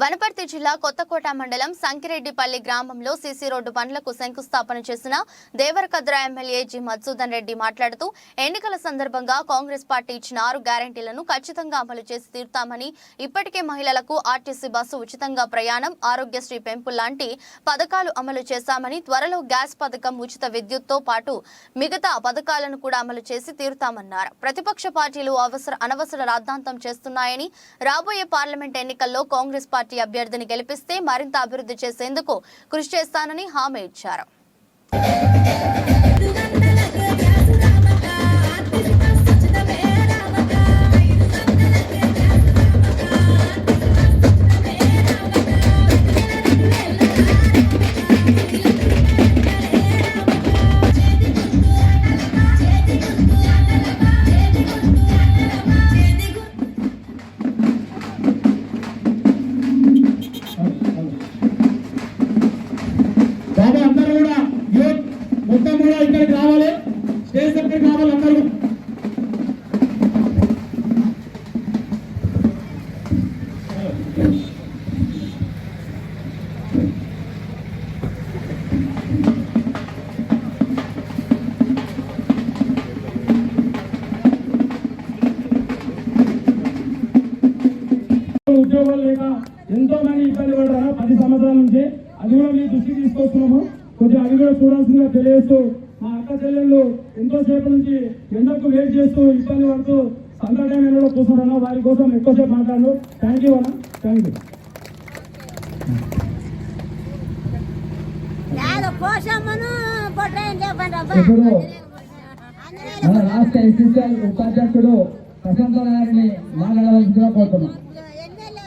వనపర్తి జిల్లా కొత్తకోట మండలం సంకిరెడ్డిపల్లి గ్రామంలో సీసీ రోడ్డు పనులకు శంకుస్థాపన చేసిన దేవరకద్ర ఎమ్మెల్యే జి మధుసూదన్ రెడ్డి మాట్లాడుతూ ఎన్నికల సందర్భంగా కాంగ్రెస్ పార్టీ ఇచ్చిన ఆరు గ్యారంటీలను ఖచ్చితంగా అమలు చేసి తీరుతామని ఇప్పటికే మహిళలకు ఆర్టీసీ బస్సు ఉచితంగా ప్రయాణం ఆరోగ్యశ్రీ పెంపు లాంటి పథకాలు అమలు చేశామని త్వరలో గ్యాస్ పథకం ఉచిత విద్యుత్తో పాటు మిగతా పథకాలను కూడా అమలు చేసి తీరుతామన్నారు. ప్రతిపక్ష పార్టీలు అవసర అనవసర రాద్ధాంతం చేస్తున్నాయని రాబోయే పార్లమెంట్ ఎన్నికల్లో కాంగ్రెస్ పార్టీ అభ్యర్థిని గెలిపిస్తే మరింత అభివృద్ధి చేసేందుకు కృషి చేస్తానని హామీ ఇచ్చారు. కూడా ఇక్కడికి రావాలి స్టేజ్ దగ్గరికి రావాలి అందరూ. ఉద్యోగాలు లేక ఎంతో మంది ఇబ్బంది పడ్డారు? పది సంవత్సరాల నుంచి. అది కూడా మీ దృష్టికి తీసుకొస్తున్నాము. కొద్దిగా అది కూడా చూడాల్సిందిగా తెలియజేస్తూ మా అక్క చెల్లెళ్ళు ఎంతో సేపు నుంచి ఎండకు వెయిట్ చేస్తూ ఇబ్బంది పడుతూ సందర్భం ఎండలో కూర్చున్నాను వారి కోసం ఎక్కువసేపు మాట్లాడు థ్యాంక్ యూ అన్న. థ్యాంక్ యూ మన రాష్ట్ర ఎస్సీసీఎల్ ఉపాధ్యక్షుడు ప్రశాంత్ గారిని మాట్లాడవలసిందిగా కోరుతున్నాం ఎమ్మెల్యే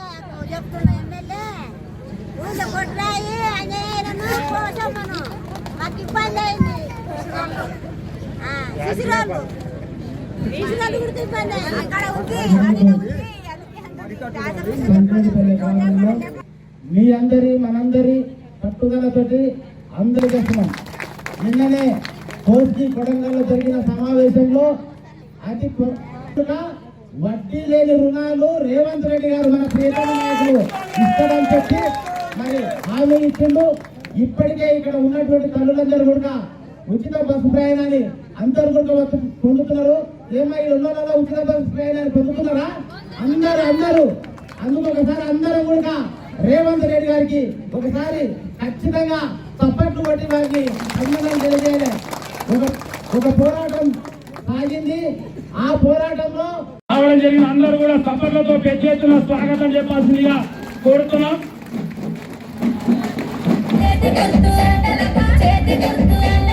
చెప్తున్నా ఎమ్మెల్యే ఊళ్ళో కొట్టాయి ఆంజనేయులను కోసమ్మను మాకు ఇబ్బంది అయింది శిశురాలు శిశురాలు కూడా ఇబ్బంది. అయింది అక్కడ ఉంది. అది ఉంది సంక్రాంతిపల్లి గ్రామంలో మీ అందరి మనందరి పట్టుదలతోటి అందరు చేస్తున్నాం నిన్ననే కోర్చి కొడంగల్లో జరిగిన సమావేశంలో అతి వడ్డీ లేని రుణాలు రేవంత్ రెడ్డి గారు మన ప్రియతమ నాయకులు ఇస్తారని చెప్పి మరి హామీ ఇచ్చిండు. ఇప్పటికే ఇక్కడ ఉన్నటువంటి తల్లులందరూ కూడా ఉచిత బస్సు ప్రయాణాన్ని అందరూ కూడా వచ్చి పొందుతున్నారు. ఏమై ఉన్న వాళ్ళ ఉచిత బస్సు ప్రయాణాన్ని పొందుతున్నారా? అందరూ అందరూ. అందుకు ఒకసారి అందరం కూడా రేవంత్ రెడ్డి గారికి ఒకసారి ఖచ్చితంగా తప్పట్లు కొట్టి వారికి అభినందనలు తెలియజేయాలి. ఒక ఒక పోరాటం సాగింది. ఆ పోరాటంలో రావడం జరిగిన అందరూ కూడా తప్పట్లతో పెద్ద ఎత్తున స్వాగతం చెప్పాల్సిందిగా కోరుతున్నాం. చేతి గుర్తు చేతి గుర్తు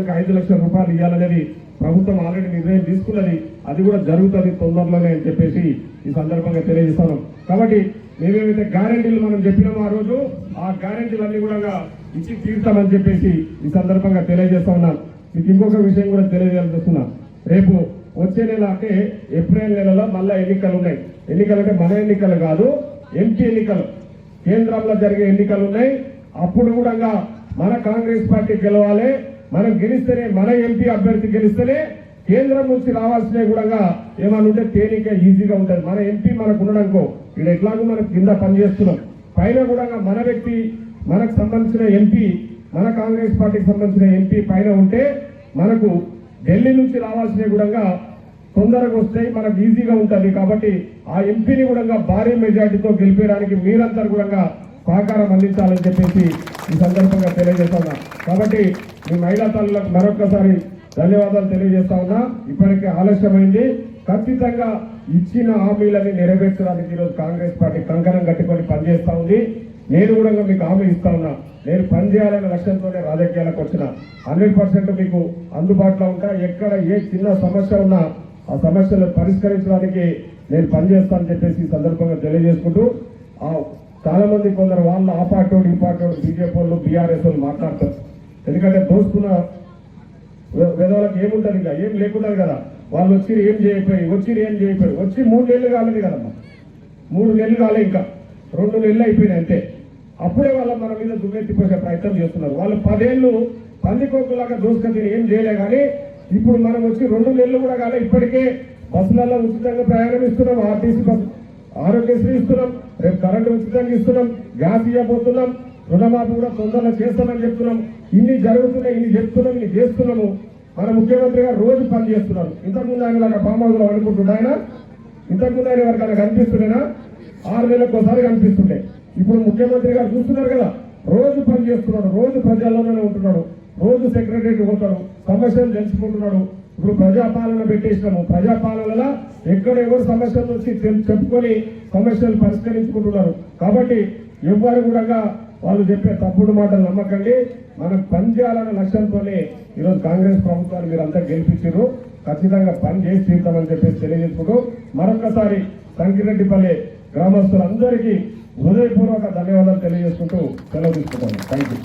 ఇవ్వడానికి ఐదు లక్షల రూపాయలు ఇవ్వాలనేది ప్రభుత్వం ఆల్రెడీ నిర్ణయం తీసుకున్నది. అది కూడా జరుగుతుంది తొందరలోనే అని చెప్పేసి ఈ సందర్భంగా తెలియజేస్తాను. కాబట్టి మేమేమైతే గ్యారెంటీలు మనం చెప్పినామో ఆ రోజు ఆ గ్యారెంటీలు కూడా ఇచ్చి తీరుతామని చెప్పేసి ఈ సందర్భంగా తెలియజేస్తా ఉన్నాను. మీకు ఇంకొక విషయం కూడా తెలియజేస్తున్నా రేపు వచ్చే నెల అంటే ఏప్రిల్ నెలలో మళ్ళీ ఎన్నికలు ఉన్నాయి. ఎన్నికలు అంటే మన ఎన్నికలు కాదు ఎంపీ ఎన్నికలు. కేంద్రంలో జరిగే ఎన్నికలు ఉన్నాయి. అప్పుడు కూడా మన కాంగ్రెస్ పార్టీ గెలవాలి. మనం గెలిస్తేనే మన ఎంపీ అభ్యర్థి గెలిస్తేనే కేంద్రం నుంచి రావాల్సినవి కూడా ఏమనుంటే ఉంటే తేలిక ఈజీగా ఉంటుంది. మన ఎంపీ మనకు ఉండడంకో ఇక్కడ ఎట్లాగో మనం కింద పనిచేస్తున్నాం. పైన కూడా మన వ్యక్తి మనకు సంబంధించిన ఎంపీ మన కాంగ్రెస్ పార్టీకి సంబంధించిన ఎంపీ పైన ఉంటే మనకు ఢిల్లీ నుంచి రావాల్సినవి కూడా తొందరగా వస్తాయి మనకు ఈజీగా ఉంటుంది. కాబట్టి ఆ ఎంపీని కూడా భారీ మెజార్టీతో గెలిపేయడానికి మీరందరూ కూడా సహకారం అందించాలని చెప్పేసి ఈ సందర్భంగా తెలియజేస్తాను కాబట్టి మీ మహిళా తల్లులకు మరొకసారి ధన్యవాదాలు తెలియజేస్తా ఉన్నా. ఇప్పటికే ఆలస్యమైంది. ఖచ్చితంగా ఇచ్చిన హామీలని నెరవేర్చడానికి ఈరోజు కాంగ్రెస్ పార్టీ కంకణం కట్టుకొని పనిచేస్తా ఉంది. నేను కూడా మీకు హామీ ఇస్తా ఉన్నా. నేను పనిచేయాలనే లక్ష్యంతోనే రాజకీయాలకు వచ్చిన. హండ్రెడ్ పర్సెంట్ మీకు అందుబాటులో ఉంటా. ఎక్కడ ఏ చిన్న సమస్య ఉన్నా ఆ సమస్యలు పరిష్కరించడానికి నేను పనిచేస్తానని చెప్పేసి ఈ సందర్భంగా తెలియజేసుకుంటూ చాలా మంది కొందరు వాళ్ళు ఆ పార్టీ ఈ పార్టీ బీజేపీ వాళ్ళు బీఆర్ఎస్ వాళ్ళు మాట్లాడతారు. ఎందుకంటే దోసుకున్న వేదవాళ్ళకి ఏముంటది ఇంకా? ఏం లేకుండా కదా. వాళ్ళు వచ్చి ఏం చేయకపోయి వచ్చి ఏం చేయకపోయి వచ్చి మూడు నెలలు కాలేదు కదమ్మా. మూడు నెలలు కాలే ఇంకా. రెండు నెలలు అయిపోయినాయి అంతే. అప్పుడే వాళ్ళ మన మీద దుమ్మెత్తిపోసే ప్రయత్నం చేస్తున్నారు. వాళ్ళు పదేళ్ళు పందికొక్కులాగా దోసుకొని ఏం చేయలే కానీ ఇప్పుడు మనం వచ్చి రెండు నెలలు కూడా కాలే ఇప్పటికే బస్సులలో ఉచితంగా ప్రయాణం ఇస్తున్నాం ఆర్టీసీ బస్సు ఆరోగ్యశ్రీ ఇస్తున్నాం రేపు కరెంటు ఉచితంగా ఇస్తున్నాం గ్యాస్ ఇవ్వబోతున్నాం రుణమాఫీ కూడా తొందరలో చేస్తామని చెప్తున్నాం. ఇన్ని జరుగుతున్నాయి ఇన్ని చెప్తున్నాం ఇన్ని చేస్తున్నాము. మన ముఖ్యమంత్రి గారు రోజు పని చేస్తున్నారు. ఇంతకుముందు ఆయన లాగా ఫామ్ అనుకుంటున్నాయన లో అనుకుంటుండే ఆయన. ఇంతకుముందు ఆయన ఎవరికైనా కనిపిస్తుండేనా? ఆరు నెలలకు ఒకసారి కనిపిస్తుండే. ఇప్పుడు ముఖ్యమంత్రి గారు చూస్తున్నారు కదా రోజు పని చేస్తున్నాడు రోజు ప్రజల్లోనే ఉంటున్నాడు రోజు సెక్రటరీ పోతాడు సమస్యలు తెలుసుకుంటున్నాడు. ఇప్పుడు ప్రజాపాలన పెట్టేసినాము. ప్రజాపాలనలో ఎక్కడ ఎవరు సమస్యలు వచ్చి చెప్పుకొని సమస్యలు పరిష్కరించుకుంటున్నారు. కాబట్టి ఎవరు కూడా వాళ్ళు చెప్పే తప్పుడు మాటలు నమ్మకండి. మనం పని చేయాలన్న లక్ష్యంతోనే ఈరోజు కాంగ్రెస్ ప్రభుత్వాన్ని మీరు అంతా గెలిపించారు. ఖచ్చితంగా పని చేసి తీరుతామని చెప్పేసి తెలియజేసుకుంటూ మరొకసారి సంకిరెడ్డిపల్లి గ్రామస్తులందరికీ హృదయపూర్వక ధన్యవాదాలు తెలియజేసుకుంటూ సెలవు తీసుకుంటాను థ్యాంక్ యూ